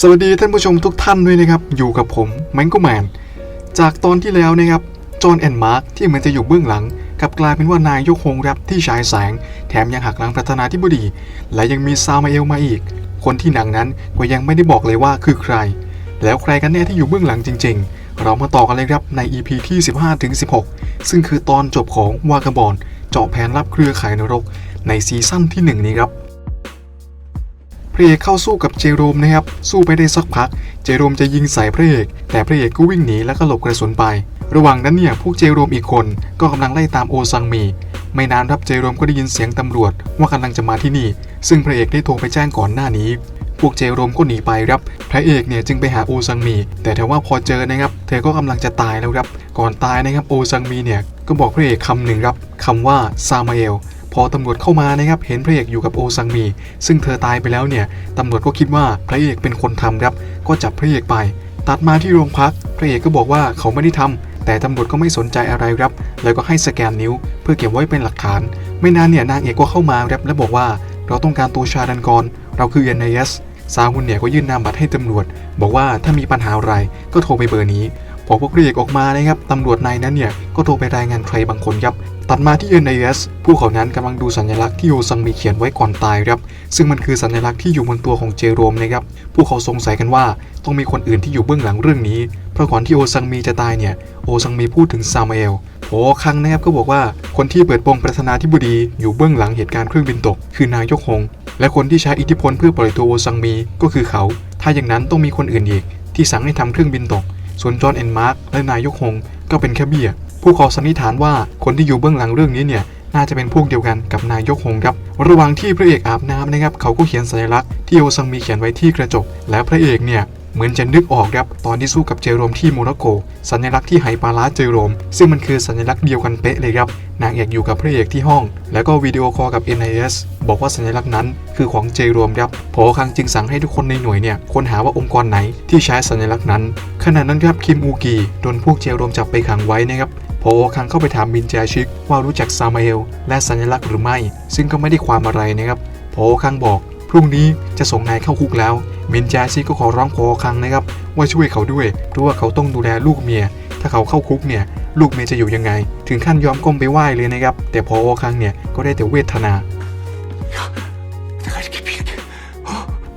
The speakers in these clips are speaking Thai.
สวัสดีท่านผู้ชมทุกท่านด้วยนะครับ อยู่กับผมแมงโกแมนจากตอนที่แล้วนะครับจอห์นแอนด์มาร์คที่เหมือนจะอยู่เบื้องหลังกับกลายเป็นว่านายยกฮงรับที่ฉายแสง แถมยังหักหลังประธานาธิบดี และยังมีซามาเอลมาอีก คนที่หนังนั้นก็ยังไม่ได้บอกเลยว่าคือใคร แล้วใครกันแน่ที่อยู่เบื้องหลังจริง ๆ เรามาต่อกันเลยครับใน EP ที่ 15-16 ซึ่งคือตอนจบของวากาบอนเจาะแผนรับเครือข่ายนรกในซีซั่นที่หนึ่งนี้ครับ พระเอกเข้าสู้กับเจโรมนะครับ สู้ไปได้สักพัก เจโรมจะยิงใส่พระเอก แต่พระเอกก็วิ่งหนีแล้วก็หลบกระสุนไป ระหว่างนั้นเนี่ยพวกเจโรมอีกคนก็กำลังไล่ตามโอซังมี ไม่นานครับเจโรมก็ได้ยินเสียงตำรวจ ว่ากำลังจะมาที่นี่ ซึ่งพระเอกได้โทรไปแจ้งก่อนหน้านี้ พวกเจโรมก็หนีไปครับ พระเอกเนี่ยจึงไปหาโอซังมี แต่แถวว่าพอเจอนะครับ เธอก็กำลังจะตายแล้วครับ ก่อนตายนะครับโอซังมีเนี่ยก็บอกพระเอกคำหนึ่งครับคำว่าซามาเอล พอตำรวจเข้ามานะครับเห็นพระเอกอยู่กับโอซังมี ซึ่งเธอตายไปแล้วเนี่ยตำรวจก็คิดว่าพระเอกเป็นคนทำครับ ก็จับพระเอกไป ตัดมาที่โรงพัก พระเอกก็บอกว่าเขาไม่ได้ทำแต่ตำรวจก็ไม่สนใจอะไรครับ แล้วก็ให้สแกนนิ้ว เพื่อเก็บไว้เป็นหลักฐาน ไม่นานเนี่ยนางเอกก็เข้ามาครับและบอกว่าเราต้องการตัวชาดันกรเราคือ NIS ซาฮุนเนี่ยก็ยื่นนามบัตรให้ตำรวจ บอกว่าถ้ามีปัญหาอะไรก็โทรไปเบอร์นี้พอพวกพระเอกออกมานะครับตำรวจนายนั้นเนี่ยก็โทรไปรายงานใครบางคนครับ ตัดมาที่ NIS ผู้เขานั้นกำลังดูสัญลักษณ์ที่โยซังมีเขียนไว้ก่อนตายครับ ซึ่งมันคือสัญลักษณ์ที่อยู่บนตัวของเจโรมนะครับ ผู้เขาสงสัยกันว่าต้องมีคนอื่นที่อยู่เบื้องหลังเรื่องนี้ เพราะก่อนที่โอซังมีจะตายเนี่ย โอซังมีพูดถึงซามาเอลโอ้คังนะครับก็บอกว่าคนที่เปิดโปงประธานาธิบดีอยู่เบื้องหลังเหตุการณ์เครื่องบินตก คือนายกฮง และคนที่ใช้อิทธิพลเพื่อปล่อยตัวโอซังมีก็คือเขา ถ้าอย่างนั้นต้องมีคนอื่นอีกที่สั่งให้ทำเครื่องบินตก ส่วนจอห์นแอนด์มาร์กและนายยกฮงก็เป็นแค่เบี้ยผู้เขาสันนิษฐานว่าคนที่อยู่เบื้องหลังเรื่องนี้เนี่ยน่าจะเป็นพวกเดียวกันกับนายกฮงครับ ระหว่างที่พระเอกอาบน้ำนะครับเขาก็เขียนสัญลักษณ์ที่โอซังมีเขียนไว้ที่กระจก และพระเอกเนี่ย เหมือนจะนึกออกครับตอนที่สู้กับเจโรมที่โมร็อกโก สัญลักษณ์ที่ไหปาร้าเจโรม ซึ่งมันคือสัญลักษณ์เดียวกันเป๊ะเลยครับนางเอกอยู่กับพระเอกที่ห้อง แล้วก็วิดีโอคอลกับ NIS บอกว่าสัญลักษณ์นั้นคือของเจโรมครับพอคังจึงสั่งให้ทุกคนในหน่วยเนี่ยค้นหาว่าองค์กรไหนที่ใช้สัญลักษณ์นั้นขณะนั้นครับคิมอูกีโดนพวกเจโรมจับไปขังไว้นะครับพอคังเข้าไปถามมินแจชิกว่ารู้จักซามาเอลและสัญลักษณ์หรือไม่ ซึ่งก็ไม่ได้ความอะไรนะครับพอคังบอก รุ่งนี้จะส่งนายเข้าคุกแล้ว เมนจาซีก็ขอร้องขอครั้งนะครับ ว่าช่วยเขาด้วย เพราะว่าเขาต้องดูแลลูกเมีย ถ้าเขาเข้าคุกเนี่ย ลูกเมียจะอยู่ยังไง ถึงขั้นยอมก้มไปไหว้เลยนะครับ แต่พอครั้งเนี่ยก็ได้แต่เวทนา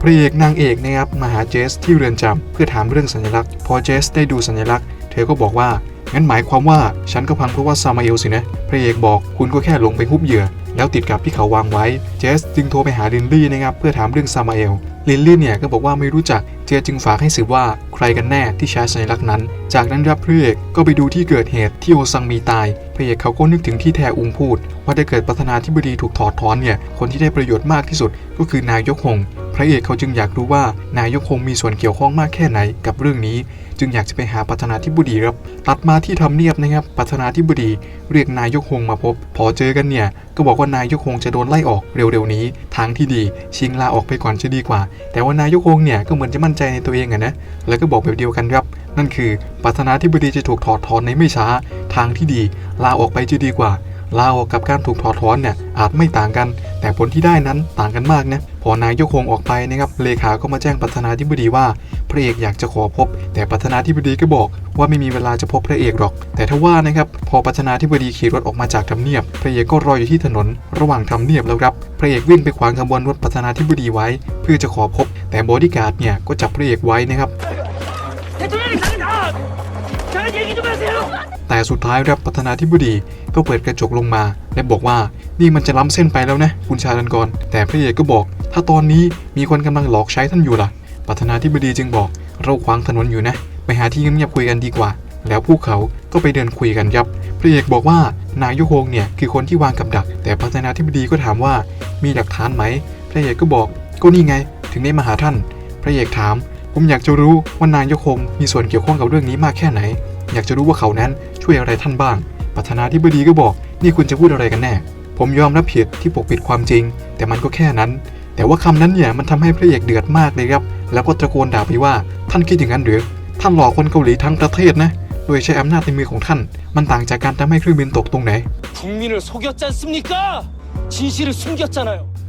พระเอกนางเอกนะครับมาหาเจสที่เรือนจำเพื่อถามเรื่องสัญลักษณ์ พอเจสได้ดูสัญลักษณ์ เธอก็บอกว่างั้นหมายความว่าฉันก็พังเพราะว่าซามาเอลสินะพระเอกบอกคุณก็แค่หลงไปฮุบเหยื่อแล้วติดกับที่เขาวางไว้ เจสจึงโทรไปหาลินลี่นะครับเพื่อถามเรื่องซามาเอล ลินลี่เนี่ยก็บอกว่าไม่รู้จัก เจสจึงฝากให้สืบว่าใครกันแน่ที่ใช้สัญลักษณ์นั้น จากนั้นรับพระเอกก็ไปดูที่เกิดเหตุที่โอซังมีตายพระเอกเขาก็นึกถึงที่แทอุงพูด ว่าถ้าเกิดประธานาธิบดีถูกถอดถอนเนี่ยคนที่ได้ประโยชน์มากที่สุดก็คือนายกฮงพระเอกเขาจึงอยากรู้ว่านายกคงมีส่วนเกี่ยวข้องมากแค่ไหนกับเรื่องนี้ จึงอยากจะไปหาประธานาธิบดีครับ ตัดมาที่ทำเนียบนะครับประธานาธิบดี เรียกนายกคงมาพบ พอเจอกันเนี่ยก็บอกว่านายกคงจะโดนไล่ออกเร็วๆนี้ ทางที่ดีชิงลาออกไปก่อนจะดีกว่า แต่ว่านายกคงเนี่ยก็เหมือนจะมั่นใจในตัวเองอะนะ แล้วก็บอกแบบเดียวกันครับ นั่นคือประธานาธิบดีจะถูกถอดถอนในไม่ช้า ทางที่ดีลาออกไปจะดีกว่าลาออกกับการถูกถอดถอนเนี่ยอาจไม่ต่างกัน แต่ผลที่ได้นั้นต่างกันมากนะ พอนายกคงออกไปนะครับเลขาก็มาแจ้งประธานาธิบดีว่า พระเอกอยากจะขอพบ แต่ประธานาธิบดีก็บอกว่าไม่มีเวลาจะพบพระเอกหรอก แต่ถ้าว่านะครับพอประธานาธิบดีขี่รถออกมาจากทำเนียบ พระเอกก็รออยู่ที่ถนน ระหว่างทำเนียบแล้วครับพระเอกวิ่งไปขวางขบวนรถประธานาธิบดีไว้ เพื่อจะขอพบ แต่บอดี้การ์ดเนี่ยก็จับพระเอกไว้นะครับ แต่สุดท้ายรับประธานาธิบดีก็เปิดกระจกลงมา และบอกว่านี่มันจะล้ำเส้นไปแล้วนะ คุณชาลันกร แต่พระเอกก็บอก ถ้าตอนนี้มีคนกำลังหลอกใช้ท่านอยู่ล่ะ ประธานาธิบดีจึงบอก เราขวางถนนอยู่นะ ไปหาที่เงียบคุยกันดีกว่า แล้วพวกเขาก็ไปเดินคุยกันยับ พระเอกบอกว่านายโยโฮงเนี่ยคือคนที่วางกับดัก แต่ประธานาธิบดีก็ถามว่ามีหลักฐานไหม พระเอกก็บอกก็นี่ไง ถึงได้มาหาท่าน พระเอกถาม ผมอยากจะรู้ว่านายโยโฮงมีส่วนเกี่ยวข้องกับเรื่องนี้มากแค่ไหน อยากจะรู้ว่าเขานั้นช่วยอะไรท่านบ้าง ประธานาธิบดีก็บอก นี่คุณจะพูดอะไรกันแน่ ผมยอมรับผิดที่ปกปิดความจริง แต่มันก็แค่นั้น แต่ว่าคำนั้นเนี่ยมันทำให้พระเอกเดือดมากเลยครับ แล้วก็ตะโกนด่าไปว่า ท่านคิดอย่างนั้นหรือ ท่านหลอกคนเกาหลีทั้งประเทศนะ โดยใช้อำนาจในมือของท่าน มันต่างจากการทำให้เครื่องบินตกตรงไหน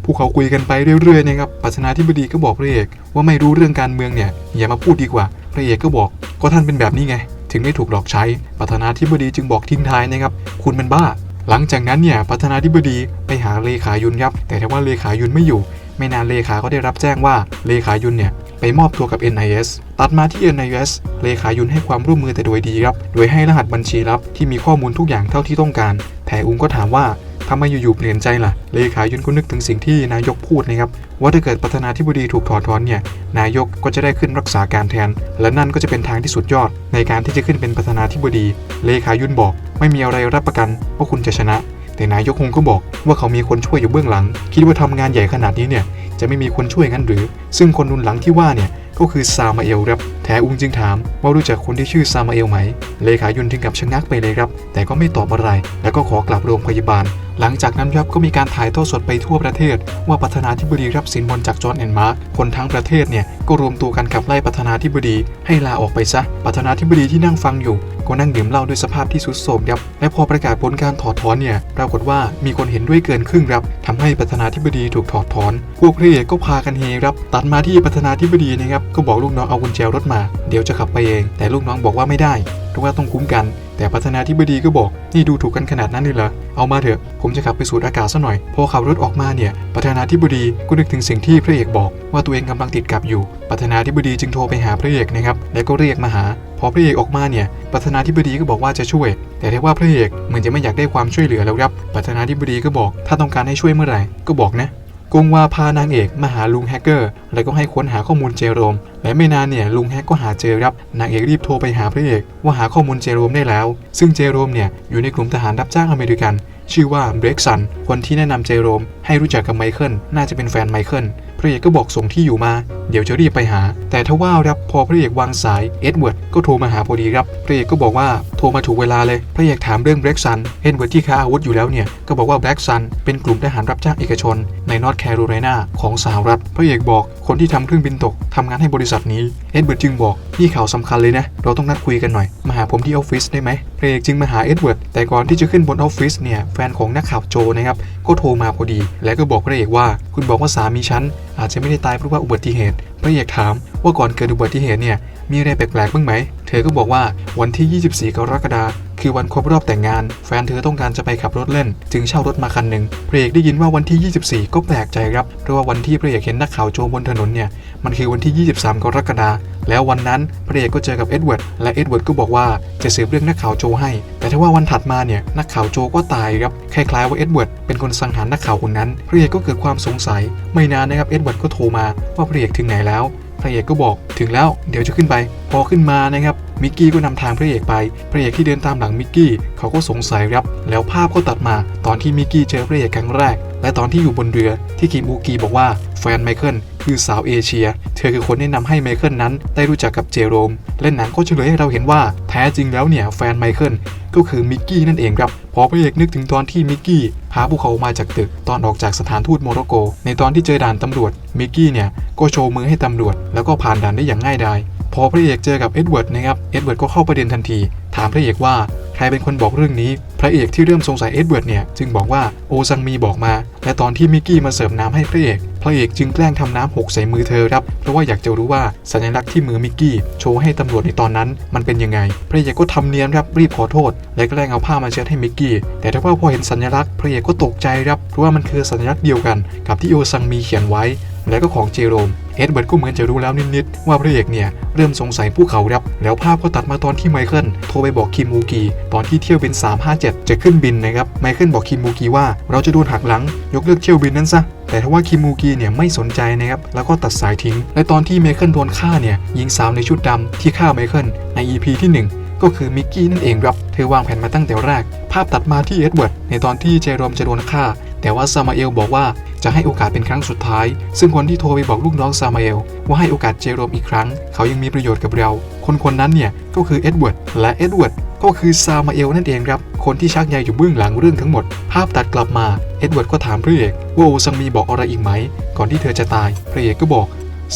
ผู้เขาคุยกันไปเรื่อยๆนะครับปัสนาธิบดีก็บอกพระเอกว่าไม่รู้เรื่องการเมืองเนี่ยอย่ามาพูดดีกว่า พระเอกก็บอกก็ท่านเป็นแบบนี้ไง ถึงไม่ถูกหลอกใช้ ประธานาธิบดีจึงบอกทิ้งท้ายนะครับ คุณมันบ้า หลังจากนั้นเนี่ยประธานาธิบดีไปหาเลขายุนครับ แต่ถ้าว่าเลขายุนไม่อยู่ ไม่นานเลขาก็ได้รับแจ้งว่าเลขายุนเนี่ยไปมอบตัวกับ NIS ตัดมาที่ NIS เลขายุนให้ความร่วมมือแต่โดยดีครับ โดยให้รหัสบัญชีลับที่มีข้อมูลทุกอย่างเท่าที่ต้องการ แถอุงก็ถามว่าทำไมอยู่ๆเปลี่ยนใจล่ะ เลขายุนก็นึกถึงสิ่งที่นายกพูดนะครับ ว่าถ้าเกิดประธานาธิบดีถูกถอดถอนเนี่ย นายกก็จะได้ขึ้นรักษาการแทน และนั่นก็จะเป็นทางที่สุดยอด ในการที่จะขึ้นเป็นประธานาธิบดี เลขายุนบอก ไม่มีอะไรรับประกันว่าคุณจะชนะ แต่นายกคงก็บอกว่าเขามีคนช่วยอยู่เบื้องหลัง คิดว่าทำงานใหญ่ขนาดนี้เนี่ยจะไม่มีคนช่วยงั้นหรือ ซึ่งคนนุนหลังที่ว่าเนี่ยก็คือซามาเอลครับ แถอุงจึงถามว่ารู้จักคนที่ชื่อซามาเอลไหม เลขายุนถึงกับชะงักไปเลยครับ แต่ก็ไม่ตอบอะไร แล้วก็ขอกลับโรงพยาบาล หลังจากนั้นครับก็มีการถ่ายทอดสดไปทั่วประเทศ ว่าประธานาธิบดีรับสินบนจากจอห์นแอนมาร์กคนทั้งประเทศเนี่ยก็รวมตัวกันขับไล่ประธานาธิบดีให้ลาออกไปซะ ประธานาธิบดีที่นั่งฟังอยู่ ก็นั่งดื่มเหล้าด้วยสภาพที่สุดโทรมครับและพอประกาศผลการถอดถอนเนี่ยปรากฏว่ามีคนเห็นด้วยเกินครึ่งครับทำให้ประธานาธิบดีถูกถอดถอน พวกพระเอกก็พากันเฮครับตัดมาที่ประธานาธิบดีนะครับก็บอกลูกน้องเอากุญแจรถมา เดี๋ยวจะขับไปเอง แต่ลูกน้องบอกว่าไม่ได้เพราะว่าต้องคุ้มกัน แต่ประธานาธิบดีก็บอก นี่ดูถูกกันขนาดนั้นเลยเหรอ เอามาเถอะ ผมจะขับไปสูดอากาศซะหน่อย พอขับรถออกมาเนี่ย ประธานาธิบดีก็นึกถึงสิ่งที่พระเอกบอก ว่าตัวเองกำลังติดกับอยู่ ประธานาธิบดีจึงโทรไปหาพระเอกนะครับ แล้วก็เรียกมาหา พอพระเอกออกมาเนี่ย ประธานาธิบดีก็บอกว่าจะช่วย แต่ถ้ว่าพระเอกเหมือนจะไม่อยากได้ความช่วยเหลือแล้วครับ ประธานาธิบดีก็บอก ถ้าต้องการให้ช่วยเมื่อไหร่ก็บอกนะ กงวาพานางเอกมาหาลุงแฮกเกอร์ แล้วก็ให้ค้นหาข้อมูลเจโรม และไม่นานเนี่ยลุงแฮกก็หาเจอครับ นางเอกรีบโทรไปหาพระเอกว่าหาข้อมูลเจโรมได้แล้ว ซึ่งเจโรมเนี่ยอยู่ในกลุ่มทหารรับจ้างอเมริกัน ชื่อว่าเบรกสัน คนที่แนะนำเจโรม ให้รู้จักกับไมเคิล น่าจะเป็นแฟนไมเคิล พระเอกก็บอกส่งที่อยู่มา เดี๋ยวจะรีบไปหา แต่ทว่าครับพอพระเอกวางสายเอ็ดเวิร์ดก็โทรมาหาพอดีครับพระเอกก็บอกว่าโทรมาถูกเวลาเลยพระเอกถามเรื่องแบล็กซันเอ็ดเวิร์ดที่ค้าอาวุธอยู่แล้วเนี่ยก็บอกว่าแบล็กซันเป็นกลุ่มทหารรับจ้างเอกชน ในนอร์ทแคโรไลนาของสหรัฐพระเอกบอกคนที่ทำเครื่องบินตกทำงานให้บริษัทนี้เอ็ดเวิร์ดจึงบอกนี่ข่าวสำคัญเลยนะเราต้องนัดคุยกันหน่อยมาหาผมที่ออฟฟิศได้ไหมพระเอกจึงมาหาเอ็ดเวิร์ดแต่ก่อนที่จะขึ้นบนออฟฟิศเนี่ยแฟนของนักข่าวโจนะครับก็โทรมาพอดี และก็บอกพระเอกว่าคุณบอกว่าสามีฉัน อาจจะไม่ได้ตายเพราะว่าอุบัติเหตุไม่อยากถามว่าก่อนเกิดอุบัติเหตุเนี่ย มีอะไรแปลกๆบ้างไหม เธอก็บอกว่าวันที่ 24 กรกฎาคมคือวันครบรอบแต่งงาน แฟนเธอต้องการจะไปขับรถเล่น จึงเช่ารถมาคันหนึ่งพระเอกได้ยินว่าวันที่ 24 ก็แปลกใจครับ เพราะว่าวันที่พระเอกเห็นนักข่าวโจบนถนนเนี่ย มันคือวันที่ 23 กรกฎาคม แล้ววันนั้นพระเอกก็เจอกับเอ็ดเวิร์ด และเอ็ดเวิร์ดก็บอกว่าจะสืบเรื่องนักข่าวโจให้ แต่ถ้าว่าวันถัดมาเนี่ย นักข่าวโจก็ตายครับ คล้ายๆว่าเอ็ดเวิร์ดเป็นคนสังหารนักข่าวคนนั้น พระเอกก็เกิดความสงสัย ไม่นานนะครับ เอ็ดเวิร์ดก็โทรมาว่าพระเอกถึงไหนแล้ว พระเอกก็บอกถึงแล้วเดี๋ยวจะขึ้นไป พอขึ้นมานะครับมิกกี้ก็นำทางพระเอกไป พระเอกที่เดินตามหลังมิกกี้เขาก็สงสัยครับ แล้วภาพก็ตัดมา ตอนที่มิกกี้เจอพระเอกครั้งแรก และตอนที่อยู่บนเรือที่คิมอูกีบอกว่าแฟนไมเคิลคือสาวเอเชีย เธอคือคนแนะนำให้ไมเคิลนั้น ได้รู้จักกับเจโรม และหนังก็เฉลยให้เราเห็นว่าแท้จริงแล้วเนี่ยแฟนไมเคิลก็คือมิกกี้นั่นเองครับ พอพระเอกนึกถึงตอนที่มิกกี้พาภูเขามาจากตึก ตอนออกจากสถานทูตโมร็อกโก ในตอนที่เจอด่านตำรวจมิกกี้เนี่ยก็โชว์มือให้ตำรวจ แล้วก็ผ่านด่านได้อย่างง่ายดาย พอพระเอกเจอกับเอ็ดเวิร์ดนะครับเอ็ดเวิร์ดก็เข้าประเด็นทันที ถามพระเอกว่าใครเป็นคนบอกเรื่องนี้ พระเอกที่เริ่มสงสัยเอ็ดเวิร์ดเนี่ยจึงบอกว่าโอซังมีบอกมา และตอนที่มิกกี้มาเสิร์ฟน้ำให้พระเอก พระเอกจึงแกล้งทำน้ำหกใส่มือเธอครับ เพราะว่าอยากจะรู้ว่าสัญลักษณ์ที่มือมิกกี้โชว์ให้ตำรวจในตอนนั้น มันเป็นยังไง พระเอกก็ทำเนียนครับรีบขอโทษ และแกล้งเอาผ้ามาเช็ดให้มิกกี้ แต่ถ้าว่าพอเห็นสัญลักษณ์พระเอกก็ตกใจครับ เพราะว่ามันคือสัญลักษณ์เดียวกัน กับที่โอซังมีเขียนไว้ แล้วก็ของเจโรม เอ็ดเวิร์ดก็เหมือนจะรู้แล้วนิดๆว่าพระเอกเนี่ย เริ่มสงสัยผู้เขาครับ แล้วภาพก็ตัดมาตอนที่ไมเคิลโทรไปบอกคิมมูกีตอนที่เที่ยวบิน 357 จะขึ้นบินนะครับ ไมเคิลบอกคิมมูกีว่าเราจะโดนหักหลัง ยกเลิกเที่ยวบินนั้นซะแต่ทว่าคิมูกีเนี่ยไม่สนใจนะครับแล้วก็ตัดสายทิ้งและตอนที่ไมเคิลโดนฆ่าเนี่ยหญิงสาวในชุดดำที่ฆ่าไมเคิลใน EP ที่หนึ่งก็คือมิกกี้นั่นเองครับ เธอวางแผนมาตั้งแต่แรก ภาพตัดมาที่เอ็ดเวิร์ดในตอนที่เจโรมจะโดนฆ่า แต่ว่าซามาเอลบอกว่า จะให้โอกาสเป็นครั้งสุดท้าย ซึ่งคนที่โทรไปบอกลูกน้องซามาเอลว่าให้โอกาสเจโรมอีกครั้ง เขายังมีประโยชน์กับเรา คนคนนั้นเนี่ยก็คือเอ็ดเวิร์ดและเอ็ดเวิร์ดก็คือซามาเอลนั่นเองครับ คนที่ชักใยอยู่เบื้องหลังเรื่องทั้งหมด ภาพตัดกลับมา เอ็ดเวิร์ดก็ถามพระเอกว่าโอซังมีบอกอะไรอีกไหม ก่อนที่เธอจะตาย พระเอกก็บอก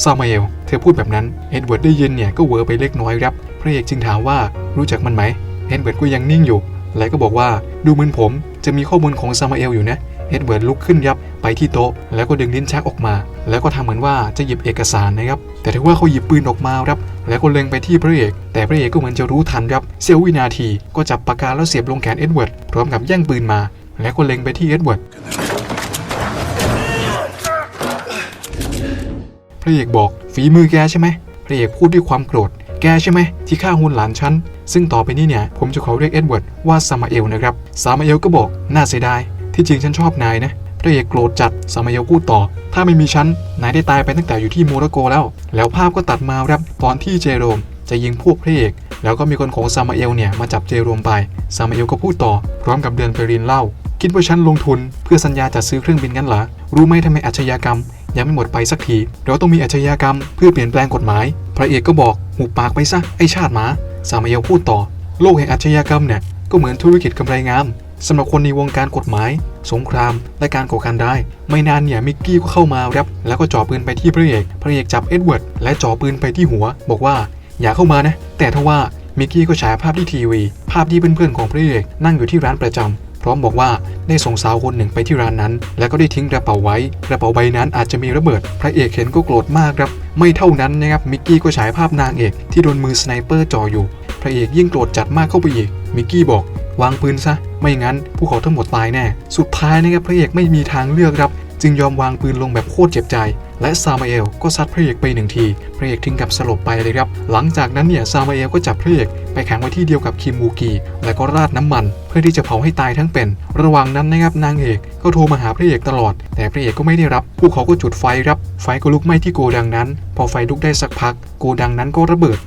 ซามาเอล เธอพูดแบบนั้น เอ็ดเวิร์ดได้ยินเนี่ยก็เวอร์ไปเล็กน้อยครับ พระเอกจึงถามว่ารู้จักมันไหม เอ็ดเวิร์ดก็ยังนิ่งอยู่ และก็บอกว่าดูเหมือนผมจะมีข้อมูลของซามาเอลอยู่นะ เอ็ดเวิร์ดลุกขึ้นครับไปที่โต๊ะ แล้วก็ดึงลิ้นชักออกมา แล้วก็ทำเหมือนว่าจะหยิบเอกสารนะครับ แต่ถือว่าเขาหยิบปืนออกมาครับ แล้วก็เล็งไปที่พระเอก แต่พระเอกก็เหมือนจะรู้ทันครับเสี้ยววินาทีก็จับปากกาแล้วเสียบลงแขนเอ็ดเวิร์ดพร้อมกับแย่งปืนมา แล้วก็เล็งไปที่เอ็ดเวิร์ดพระเอกบอกฝีมือแกใช่ไหมพระเอกพูดด้วยความโกรธ แกใช่ไหมที่ฆ่าหุ่นหลานฉันซึ่งต่อไปนี้เนี่ยผมจะขอเรียกเอ็ดเวิร์ดว่าซามาเอลนะครับซามาเอลก็บอกน่าเสียดาย ที่จริงฉันชอบนายนะพระเอกโกรธจัดซามาเอลพูดต่อ ถ้าไม่มีฉันนายได้ตายไปตั้งแต่อยู่ที่โมร็อกโกแล้ว แล้วภาพก็ตัดมาครับตอนที่เจโรมจะยิงพวกพระเอกแล้วก็มีคนของซามาเอลเนี่ยมาจับเจโรมไปซามาเอลก็พูดต่อ พร้อมกับเดินไปรินเล้าคิดว่าฉันลงทุน เพื่อสัญญาจัดซื้อเครื่องบินกันเหรอรู้ไหมทำไมอาชญากรรม ยังไม่หมดไปสักทีเราต้องมีอาชญากรรม เพื่อเปลี่ยนแปลงกฎหมาย พระเอกก็บอกหุบปากไปซะไอชาติหมาซามาเอลพูดต่อ โลกแห่งอาชญากรรมเนี่ยก็เหมือนธุรกิจกำไรงามสำหรับคนในวงการกฎหมาย สงคราม และการก่อการร้าย ไม่นานเนี่ยมิกกี้ก็เข้ามาครับแล้วก็จ่อปืนไปที่พระเอกพระเอกจับเอ็ดเวิร์ดและจ่อปืนไปที่หัว บอกว่าอย่าเข้ามานะ แต่ทว่ามิกกี้ก็ฉายภาพที่ทีวี ภาพที่เพื่อนๆของพระเอกนั่งอยู่ที่ร้านประจำพร้อมบอกว่าได้ส่งสาวคนหนึ่งไปที่ร้านนั้น แล้วก็ได้ทิ้งกระเป๋าไว้ กระเป๋าใบนั้นอาจจะมีระเบิด พระเอกเห็นก็โกรธมากครับ ไม่เท่านั้นนะครับมิกกี้ก็ฉายภาพนางเอกที่โดนมือสไนเปอร์จ่ออยู่ ระเอกยิ่งโกรธจัดมากเข้าไปอีก มิกกี้บอก วางปืนซะ ไม่งั้นพวกเขาทั้งหมดตายแน่ สุดท้ายนะครับพระเอกไม่มีทางเลือกครับ จึงยอมวางปืนลงแบบโคตรเจ็บใจ และซามาเอลก็ซัดพระเอกไปหนึ่งที พระเอกถึงกับสลบไปเลยครับ หลังจากนั้นเนี่ยซามาเอลก็จับพระเอกไปแขังไว้ที่เดียวกับคิมบูกี แล้วก็ราดน้ำมัน เพื่อที่จะเผาให้ตายทั้งเป็น ระหว่างนั้นนะครับนางเอกก็โทรมาหาพระเอกตลอด แต่พระเอกก็ไม่ได้รับ พวกเขาก็จุดไฟครับ ไฟก็ลุกไหม้ที่โกดังนั้น พอไฟลุกได้สักพัก โกดังนั้นก็ระเบิด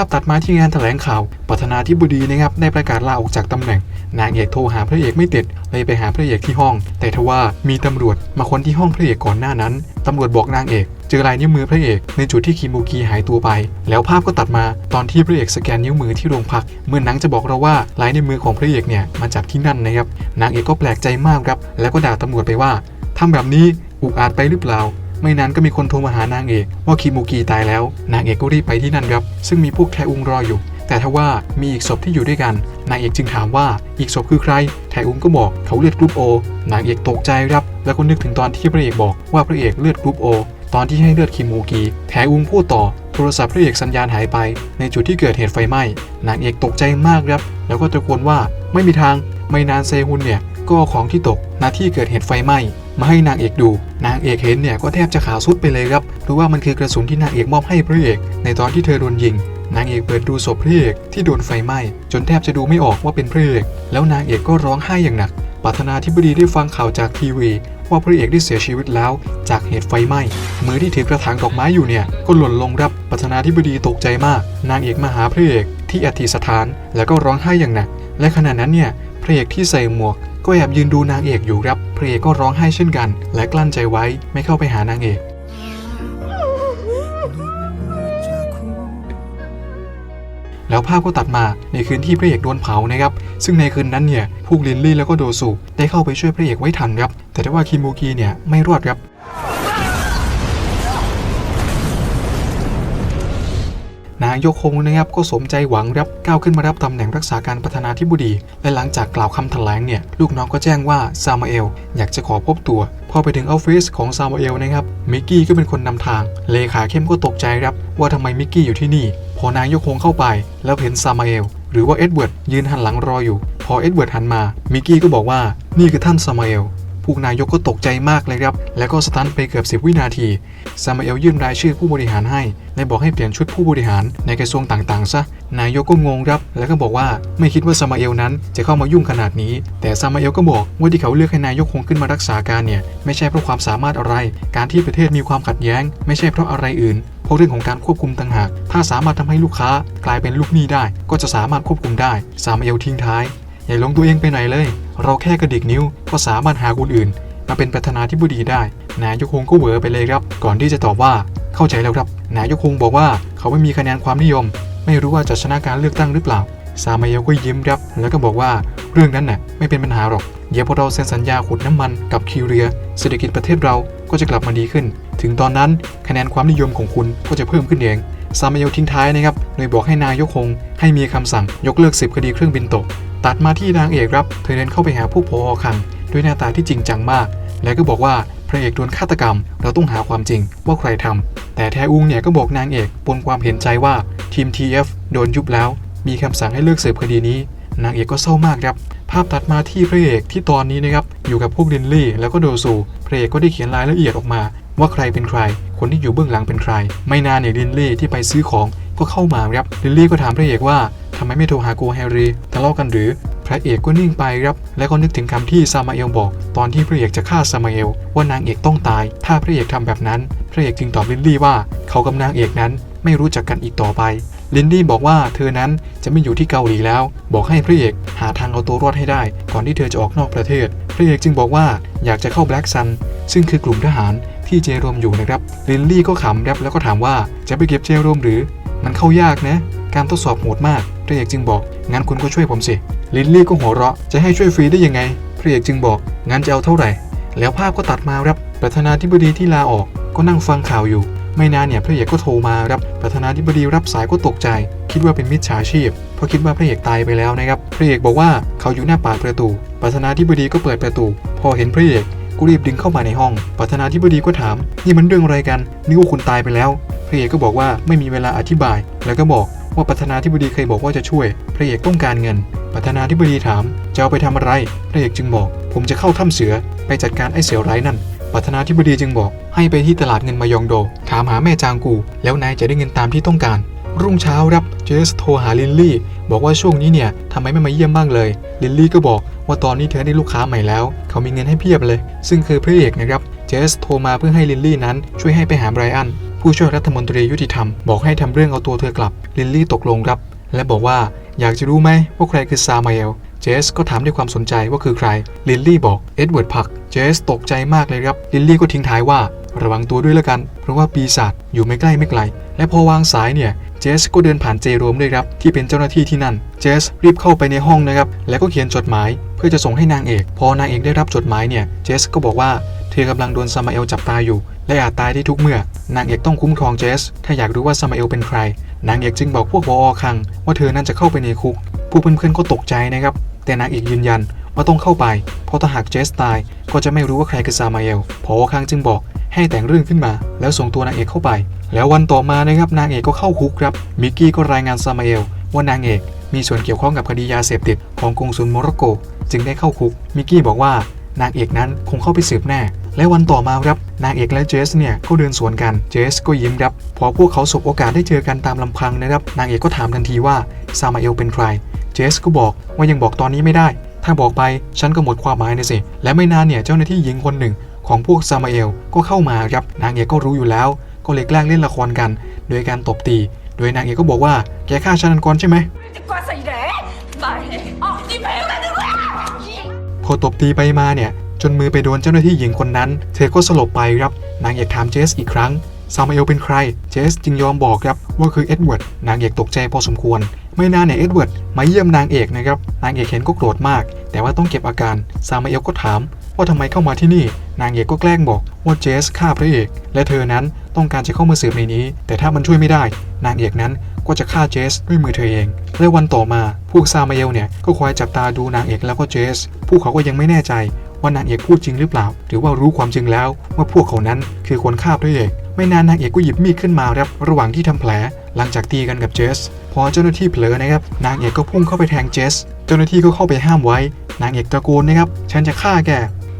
าพตัดมาที่งานแถลงข่าว ประธานาธิบดีนะครับได้ประกาศลาออกจากตำแหน่ง นางเอกโทรหาพระเอกไม่ติดเลยไปหาพระเอกที่ห้อง แต่ทว่ามีตำรวจมาค้นที่ห้องพระเอกก่อนหน้านั้นตำรวจบอกนางเอก เจอลายนิ้วมือพระเอกในจุดที่คิมูกีหายตัวไป แล้วภาพก็ตัดมาตอนที่พระเอกสแกนนิ้วมือที่โรงพักเมื่อนังจะบอกเราว่าลายนิ้วมือของพระเอกเนี่ยมาจากที่นั่นนะครับนางเอกก็แปลกใจมากครับแล้วก็ด่าตำรวจไปว่าทำแบบนี้อุกอาจไปหรือเปล่า ไม่นานก็มีคนโทรมาหานางเอกว่าคิมูกีตายแล้ว นางเอกก็รีบไปที่นั่นครับ ซึ่งมีพวกแทอุงรออยู่ แต่ทว่ามีอีกศพที่อยู่ด้วยกัน นางเอกจึงถามว่าอีกศพคือใคร แทอุงก็บอกเขาเลือดกรุ๊ปโอนางเอกตกใจครับ แล้วก็นึกถึงตอนที่พระเอกบอกว่าพระเอกเลือดกรุ๊ปโอตอนที่ให้เลือดคิมูกี แทอุงพูดต่อโทรศัพท์พระเอกสัญญาณหายไป ในจุดที่เกิดเหตุไฟไหม้นางเอกตกใจมากครับ แล้วก็ตะโกนว่าไม่มีทางไม่นานเซฮุนเนี่ยก็เอาของที่ตกณที่เกิดเหตุไฟไหม้ มาให้นางเอกดู นางเอกเห็นเนี่ยก็แทบจะขาสุดไปเลยครับเพราะว่ามันคือกระสุนที่นางเอกมอบให้พระเอก ในตอนที่เธอโดนยิง นางเอกเปิดดูศพพระเอกที่โดนไฟไหม้จนแทบจะดูไม่ออกว่าเป็นพระเอกแล้วนางเอกก็ร้องไห้อย่างหนักปัธนาธิบดีได้ฟังข่าวจากทีวี ว่าพระเอกได้เสียชีวิตแล้ว จากเหตุไฟไหม้มือที่ถือกระถางดอกไม้อยู่เนี่ยก็หล่นลงรับปัธนาธิบดีตกใจมาก นางเอกมาหาพระเอกที่อธิสถานแล้วก็ร้องไห้อย่างหนัก และขณะนั้นเนี่ยพระเอกที่ใส่หมวก ก็แอบยืนดูนางเอกอยู่ครับพระเอกก็ร้องไห้เช่นกัน และกลั้นใจไว้ไม่เข้าไปหานางเอกแล้วภาพก็ตัดมาในคืนที่พระเอกโดนเผานะครับ ซึ่งในคืนนั้นเนี่ยพวกลินลี่แล้วก็โดสุได้เข้าไปช่วยพระเอกไว้ทันครับ แต่ได้ว่าคิมูกีเนี่ยไม่รอดครับ นายกคงนะครับก็สมใจหวังรับก้าวขึ้นมารับตำแหน่งรักษาการประธานาธิบดี และหลังจากกล่าวคำแถลงเนี่ยลูกน้องก็แจ้งว่าซามาเอลอยากจะขอพบตัว พอไปถึงออฟฟิศของซามาเอลนะครับมิกกี้ก็เป็นคนนำทาง เลขาเข้มก็ตกใจครับว่าทำไมมิกกี้อยู่ที่นี่ พอนายกคงเข้าไป แล้วเห็นซามาเอลหรือว่าเอ็ดเวิร์ดยืนหันหลังรออยู่ พอเอ็ดเวิร์ดหันมามิกกี้ก็บอกว่านี่คือท่านซามาเอล พวกนายกก็ตกใจมากเลยครับ แล้วก็สตันไปเกือบ 10 วินาที ซามาเอลยื่นรายชื่อผู้บริหารให้ และบอกให้เปลี่ยนชุดผู้บริหารในกระทรวงต่างๆ ซะ นายกก็งงครับ แล้วก็บอกว่าไม่คิดว่าซามาเอลนั้นจะเข้ามายุ่งขนาดนี้ แต่ซามาเอลก็บอกว่าที่เขาเลือกให้นายกคงขึ้นมารักษาการเนี่ยไม่ใช่เพราะความสามารถอะไร การที่ประเทศมีความขัดแย้ง ไม่ใช่เพราะอะไรอื่นเพราะเรื่องของการควบคุมต่างหาก ถ้าสามารถทำให้ลูกค้ากลายเป็นลูกหนี้ได้ ก็จะสามารถควบคุมได้ซามาเอลทิ้งท้าย อย่าลงตัวเองไปไหนเลย เราแค่กระดิกนิ้วก็สามารถหาคนอื่น มาเป็นประธานาธิบดีได้นายกคงก็เหวอไปเลยครับ ก่อนที่จะตอบว่าเข้าใจแล้วครับนายกคงบอกว่าเขาไม่มีคะแนนความนิยม ไม่รู้ว่าจะชนะการเลือกตั้งหรือเปล่า ซามาเอลก็ยิ้มครับ แล้วก็บอกว่าเรื่องนั้นน่ะไม่เป็นปัญหาหรอก เดี๋ยวพอเราเซ็นสัญญาขุดน้ำมันกับคิวเรีย เศรษฐกิจประเทศเราก็จะกลับมาดีขึ้น ถึงตอนนั้นคะแนนความนิยมของคุณก็จะเพิ่มขึ้นเอง ซามาเอลทิ้งท้ายนะครับโดยบอกให้นายกคงให้มีคำสั่งยกเลิก10คดีเครื่องบินตก ตัดมาที่นางเอกครับ เธอเดินเข้าไปหาผู้พอคัง ด้วยหน้าตาที่จริงจังมาก แล้วก็บอกว่าพระเอกโดนฆาตกรรม เราต้องหาความจริงว่าใครทำแต่แทอุงเนี่ยก็บอกนางเอกปนความเห็นใจว่าทีม TF โดนยุบแล้ว มีคำสั่งให้เลิกสืบคดีนี้ นางเอกก็เศร้ามากครับภาพตัดมาที่พระเอกที่ตอนนี้นะครับอยู่กับพวกลินลี่แล้วก็โดซูพระเอกก็ได้เขียนรายละเอียดออกมา ว่าใครเป็นใคร คนที่อยู่เบื้องหลังเป็นใคร ไม่นานเนี่ยลินลี่ที่ไปซื้อของก็เข้ามาครับลินลี่ก็ถามพระเอกว่าทำไมไม่โทรหาโกแฮร์รี่ทะเลาะกันหรือ พระเอกก็นิ่งไปครับแล้วก็นึกถึงคำที่ซามาเอลบอก ตอนที่พระเอกจะฆ่าซามาเอลว่านางเอกต้องตาย ถ้าพระเอกทำแบบนั้น พระเอกจึงตอบลินลี่ว่าเขากับนางเอกนั้นไม่รู้จักกันอีกต่อไปลินลี่บอกว่าเธอนั้นจะไม่อยู่ที่เกาหลีแล้ว บอกให้พระเอกหาทางเอาตัวรอดให้ได้ ก่อนที่เธอจะออกนอกประเทศ พระเอกจึงบอกว่าอยากจะเข้าแบล็กซันซึ่งคือกลุ่มทหาร ที่เจโรมอยู่นะครับลินลี่ก็ขำครับแล้วก็ถามว่าจะไปเก็บเจโรมหรือมันเข้ายากนะ การทดสอบโหดมากพระเอกจึงบอก งั้นคุณก็ช่วยผมสิ ลินลี่ก็หัวเราะ จะให้ช่วยฟรีได้ยังไง พระเอกจึงบอก งั้นจะเอาเท่าไหร่ แล้วภาพก็ตัดมาครับประธานาธิบดีที่ลาออก ก็นั่งฟังข่าวอยู่ ไม่นานเนี่ยพระเอกก็โทรมารับประธานาธิบดีรับสายก็ตกใจ คิดว่าเป็นมิจฉาชีพ เพราะคิดว่าพระเอกตายไปแล้วนะครับ พระเอกบอกว่าเขาอยู่หน้าปากประตู ประธานาธิบดีก็เปิดประตู พอเห็นพระเอก ก็รีบดึงเข้ามาในห้อง ประธานาธิบดีก็ถาม นี่มันเรื่องอะไรกัน นึกว่าคุณตายไปแล้ว พระเอกก็บอกว่าไม่มีเวลาอธิบาย แล้วก็บอกว่าประธานาธิบดีเคยบอกว่าจะช่วย พระเอกต้องการเงิน ประธานาธิบดีถาม จะเอาไปทำอะไร พระเอกจึงบอก ผมจะเข้าถ้ำเสือ ไปจัดการไอ้เสือร้ายนั่น ประธานาธิบดีจึงบอก ให้ไปที่ตลาดเงินมายองโด ถามหาแม่จางกู แล้วนายจะได้เงินตามที่ต้องการ รุ่งเช้าครับเจสโทรหาลินลี่ บอกว่าช่วงนี้เนี่ยทำไมไม่มาเยี่ยมบ้างเลย ลินลี่ก็บอกว่าตอนนี้เธอได้ลูกค้าใหม่แล้ว เขามีเงินให้เพียบเลย ซึ่งคือพระเอกนะครับเจสโทรมาเพื่อให้ลินลี่นั้นช่วยให้ไปหาไบรอันผู้ช่วยรัฐมนตรียุติธรรม บอกให้ทำเรื่องเอาตัวเธอกลับลินลี่ตกลงครับ และบอกว่าอยากจะรู้ไหมว่าใครคือซามาเอลเจสก็ถามด้วยความสนใจว่าคือใครลินลี่บอกเอ็ดเวิร์ดพักเจสตกใจมากเลยครับลินลี่ก็ทิ้งท้ายว่าระวังตัวด้วยละกัน เพราะว่าปีศาจอยู่ไม่ใกล้ไม่ไกล และพอวางสายเนี่ยเจสก็เดินผ่านเจโรมด้วยครับที่เป็นเจ้าหน้าที่ที่นั่น เจสรีบเข้าไปในห้องนะครับแล้วก็เขียนจดหมายเพื่อจะส่งให้นางเอก พอนางเอกได้รับจดหมายเนี่ยเจสก็บอกว่าเธอกำลังโดนซามาเอลจับตาอยู่ และอาจตายได้ทุกเมื่อนางเอกต้องคุ้มครองเจส ถ้าอยากรู้ว่าซามาเอลเป็นใคร นางเอกจึงบอกพวกวออคัง ว่าเธอนั้นจะเข้าไปในคุกพวกเพื่อนๆก็ตกใจนะครับแต่นางเอกยืนยันว่าต้องเข้าไป เพราะถ้าหากเจสตายก็จะไม่รู้ว่าใครคือซามาเอลพอคังจึงบอก ให้แต่งเรื่องขึ้นมา แล้วส่งตัวนางเอกเข้าไป แล้ววันต่อมานะครับนางเอกก็เข้าคุกครับมิกกี้ก็รายงานซามาเอลว่านางเอกมีส่วนเกี่ยวข้องกับคดียาเสพติดของกงสุลโมร็อกโก จึงได้เข้าคุกมิกกี้บอกว่านางเอกนั้นคงเข้าไปสืบแน่ และวันต่อมาครับนางเอกและเจสเนี่ยก็เดินสวนกัน เจสก็ยิ้มครับ พอพวกเขาสบโอกาสได้เจอกันตามลำพังนะครับ นางเอกก็ถามทันทีว่าซามาเอลเป็นใคร เจสก็บอกว่ายังบอกตอนนี้ไม่ได้ ถ้าบอกไปฉันก็หมดความหมายนะสิ และไม่นานเนี่ยเจ้าหน้าที่หญิงคนหนึ่ง ของพวกซามาเอลก็เข้ามาครับนางเอกก็รู้อยู่แล้ว ก็เลยแกล้งเล่นละครกัน โดยการตบตี โดยนางเอกก็บอกว่าแกฆ่าชานันกรใช่ไหมพอตบตีไปมาเนี่ยจนมือไปโดนเจ้าหน้าที่หญิงคนนั้น เธอก็สลบไปครับนางเอกถามเจสอีกครั้งซามาเอลเป็นใคร เจสจึงยอมบอกครับว่าคือเอ็ดเวิร์ดนางเอกตกใจพอสมควร ไม่นานเนี่ยเอ็ดเวิร์ดมาเยี่ยมนางเอกนะครับ นางเอกเห็นก็โกรธมาก แต่ว่าต้องเก็บอาการ ซามาเอลก็ถามว่าทำไมเข้ามาที่นี่ นางเอกก็แกล้งบอกว่าเจสฆ่าพระเอก และเธอนั้นต้องการจะเข้ามาสืบในนี้ แต่ถ้ามันช่วยไม่ได้ นางเอกนั้นก็จะฆ่าเจสด้วยมือเธอเอง และวันต่อมาพวกซามาเอลเนี่ยก็คอยจับตาดูนางเอกแล้วก็เจส พวกเขาก็ยังไม่แน่ใจว่านางเอกพูดจริงหรือเปล่า หรือว่ารู้ความจริงแล้วว่าพวกเขานั้นคือคนฆ่าพระเอก ไม่นานนางเอกก็หยิบมีดขึ้นมาครับระหว่างที่ทำแผลหลังจากตีกันกับเจส พอเจ้าหน้าที่เผลอนะครับ นางเอกก็พุ่งเข้าไปแทงเจส เจ้าหน้าที่ก็เข้าไปห้ามไว้ นางเอกตะโกนนะครับ ฉันจะฆ่าแก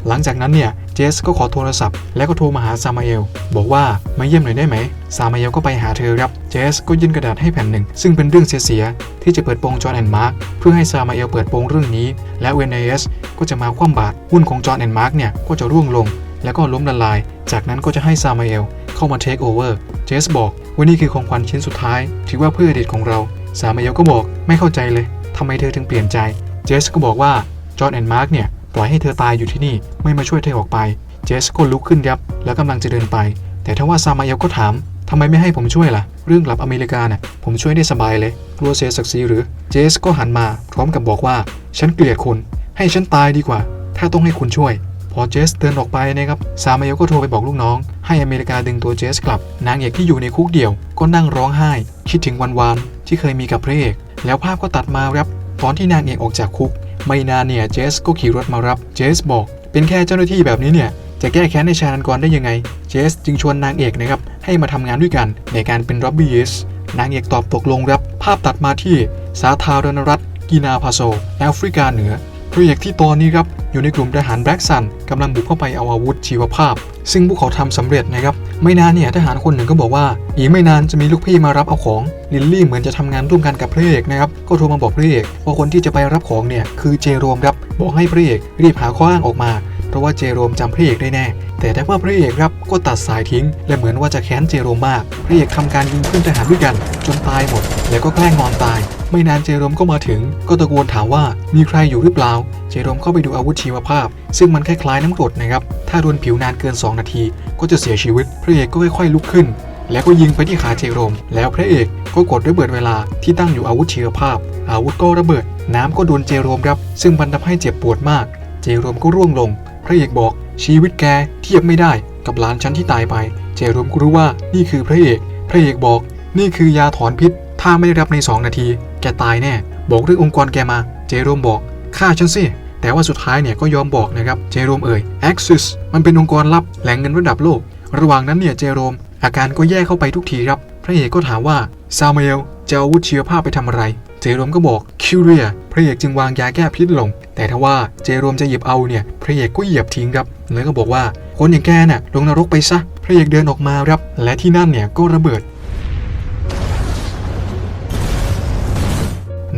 หลังจากนั้นเนี่ยเจสก็ขอโทรศัพท์ แล้วก็โทรมาหาซามาเอลบอกว่ามาเยี่ยมหน่อยได้ไหมซามาเอลก็ไปหาเธอครับเจสก็ยื่นกระดาษให้แผ่นหนึ่ง ซึ่งเป็นเรื่องเสียๆที่จะเปิดโปงจอห์นแอนด์มาร์กเพื่อให้ซามาเอลเปิดโปงเรื่องนี้ และเวนเอสก็จะมาคว่ำบาตรหุ้นของจอห์นแอนด์มาร์กเนี่ยก็จะร่วงลง แล้วก็ล้มละลาย จากนั้นก็จะให้ซามาเอลเข้ามาเทคโอเวอร์เจสบอกว่านี่คือของขวัญชิ้นสุดท้ายถือว่าเพื่ออดีตของเราซามาเอลก็บอกไม่เข้าใจเลยทำไมเธอถึงเปลี่ยนใจเจสก็บอกว่าจอห์นแอนด์มาร์กเนี่ย ล่อยให้เธอตายอยู่ที่นี่ไม่มาช่วยเธอออกไป เจสก็ลุกขึ้นยับ แล้วกำลังจะเดินไป แต่ถ้าว่าซามาเอลก็ถามทำไมไม่ให้ผมช่วยล่ะ เรื่องกลับอเมริกาน่ะผมช่วยได้สบายเลยกลัวเสียศักดิ์ศรีหรือเจสก็หันมา พร้อมกับบอกว่า ฉันเกลียดคุณ ให้ฉันตายดีกว่า ถ้าต้องให้คุณช่วย พอเจสเดินออกไปนะครับซามาเอลก็โทรไปบอกลูกน้อง ให้อเมริกาดึงตัวเจสกลับ นางเอกที่อยู่ในคุกเดี่ยว ก็นั่งร้องไห้ คิดถึงวันวานๆที่เคยมีกับพระเอก แล้วภาพก็ตัดมาครับตอนที่นางเอกออกจากคุก ไม่นานเนี่ยเจสก็ขี่รถมารับ เจสบอก เป็นแค่เจ้าหน้าที่แบบนี้เนี่ยจะแก้แค้นในชานันกรได้ยังไง เจสจึงชวนนางเอกนะครับให้มาทำงานด้วยกันในการเป็นร็อบบี้ยิสนางเอกตอบตกลงรับ ภาพตัดมาที่สาธารณรัฐกีนาพาโซ แอฟริกาเหนือพระเอกที่ตอนนี้ครับ อยู่ในกลุ่มทหารแบล็กซันกำลังบุกเข้าไปเอาอาวุธชีวภาพ ซึ่งพวกเขาทำสำเร็จนะครับ ไม่นานเนี่ยทหารคนหนึ่งก็บอกว่า อีกไม่นานจะมีลูกพี่มารับเอาของ ลิลลี่เหมือนจะทำงานร่วมกันกับพระเอกนะครับ ก็โทรมาบอกพระเอกว่าคนที่จะไปรับของเนี่ยคือเจโรมครับ บอกให้พระเอกรีบหาข้ออ้างออกมา เพราะว่าเจโรมจำพระเอกได้แน่ แต่ถ้าว่าพระเอกครับก็ตัดสายทิ้ง และเหมือนว่าจะแค้นเจโรมมาก พระเอกทำการยิงเพื่อนทหารด้วยกัน จนตายหมด แล้วก็แกล้งนอนตาย ไม่นานเจโรมก็มาถึง ก็ตะโกนถามว่ามีใครอยู่หรือเปล่า เจโรมเข้าไปดูอาวุธชีวภาพ ซึ่งมันคล้ายๆน้ำกรดนะครับ ถ้าโดนผิวนานเกิน 2 นาที ก็จะเสียชีวิต พระเอกก็ค่อยๆลุกขึ้น แล้วก็ยิงไปที่ขาเจโรม แล้วพระเอกก็กดระเบิดเวลาที่ตั้งอยู่อาวุธชีวภาพ อาวุธก็ระเบิด น้ำก็โดนเจโรมครับ ซึ่งมันทำให้เจ็บปวดมาก เจโรมก็ร่วงลง พระเอกบอกชีวิตแกเทียบไม่ได้กับหลานฉันที่ตายไป เจโรมก็รู้ว่านี่คือพระเอก พระเอกบอกนี่คือยาถอนพิษ ถ้าไม่ได้รับใน 2 นาที แกตายแน่ บอกเรื่ององค์กรแกมา เจโรมบอกฆ่าฉันสิ แต่ว่าสุดท้ายเนี่ยก็ยอมบอกนะครับ เจโรมเอ่ย Axis มันเป็นองค์กรลับแหล่งเงินระดับโลก ระหว่างนั้นเนี่ยเจโรม อาการก็แย่เข้าไปทุกทีครับ พระเอกก็ถามว่าซามูเอลจะเอาอาวุธชีวภาไปทำอะไร เจโรมก็บอกคิวเรีย พระเอกจึงวางยาแก้พิษลง แต่ถ้าว่าเจโรมจะหยิบเอาเนี่ย พระเอกก็เหยียบทิ้งครับ แล้วก็บอกว่าคนอย่างแกน่ะลงนรกไปซะ พระเอกเดินออกมาครับ และที่นั่นเนี่ยก็ระเบิด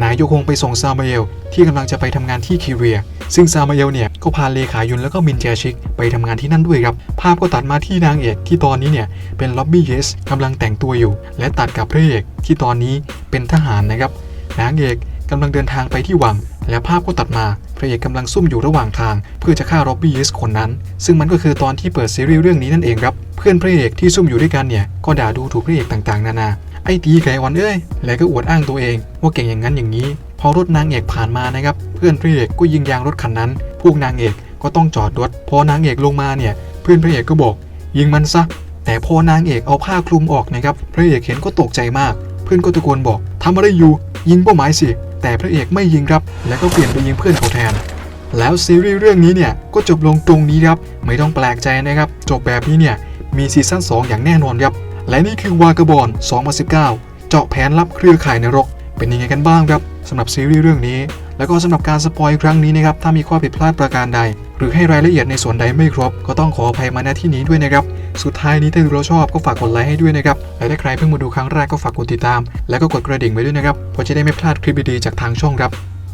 นายโยคงไปส่งซามาเอลที่กำลังจะไปทำงานที่คิเรีย ซึ่งซามาเอลเนี่ย ก็พาเลขายุนแล้วก็มินเจชิก ไปทำงานที่นั่นด้วยครับ ภาพก็ตัดมาที่นางเอกที่ตอนนี้เนี่ย เป็นล็อบบี้เยสกำลังแต่งตัวอยู่ และตัดกับพระเอกที่ตอนนี้เป็นทหารนะครับ นางเอกกำลังเดินทางไปที่วัง และภาพก็ตัดมาพระเอกกำลังซุ่มอยู่ระหว่างทาง เพื่อจะฆ่าล็อบบี้เยสคนนั้น ซึ่งมันก็คือตอนที่เปิดซีรีส์เรื่องนี้นั่นเองครับเพื่อนพระเอกที่ซุ่มอยู่ด้วยกันเนี่ยก็ด่าดูถูกพระเอกต่างๆ นานา ไอ้ตีไก่วันเอ้ยและก็อวดอ้างตัวเอง ว่าเก่งอย่างนั้นอย่างนี้ พอรถนางเอกผ่านมานะครับ เพื่อนพระเอกก็ยิงยางรถคันนั้น พวกนางเอกก็ต้องจอดรถ พอนางเอกลงมาเนี่ย เพื่อนพระเอกก็บอก ยิงมันซะ แต่พอนางเอกเอาผ้าคลุมออกนะครับ พระเอกเห็นก็ตกใจมาก เพื่อนก็ตะโกนบอกทำอะไรอยู่ ยิงเป้าหมายสิ แต่พระเอกไม่ยิงครับ แล้วก็เปลี่ยนไปยิงเพื่อนเขาแทน แล้วซีรีส์เรื่องนี้เนี่ยก็จบลงตรงนี้ครับ ไม่ต้องแปลกใจนะครับ จบแบบนี้เนี่ยมีซีซั่น2อย่างแน่นอนครับ และนี่คือวากาบอน 2019 เจาะแผนลับเครือข่ายนรก เป็นยังไงกันบ้างครับสำหรับซีรีส์เรื่องนี้ แล้วก็สำหรับการสปอยครั้งนี้นะครับ ถ้ามีข้อผิดพลาดประการใด หรือให้รายละเอียดในส่วนใดไม่ครบ ก็ต้องขออภัยมาณที่นี้ด้วยนะครับ สุดท้ายนี้ถ้าดูแลชอบก็ฝากกดไลค์ให้ด้วยนะครับ และถ้าใครเพิ่งมาดูครั้งแรกก็ฝากกดติดตาม แล้วก็กดกระดิ่งไว้ด้วยนะครับเพื่อจะได้ไม่พลาดคลิปดีๆจากทางช่องครับ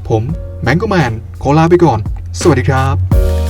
ผมแบงก์กแมนขอลาไปก่อน สวัสดีครับ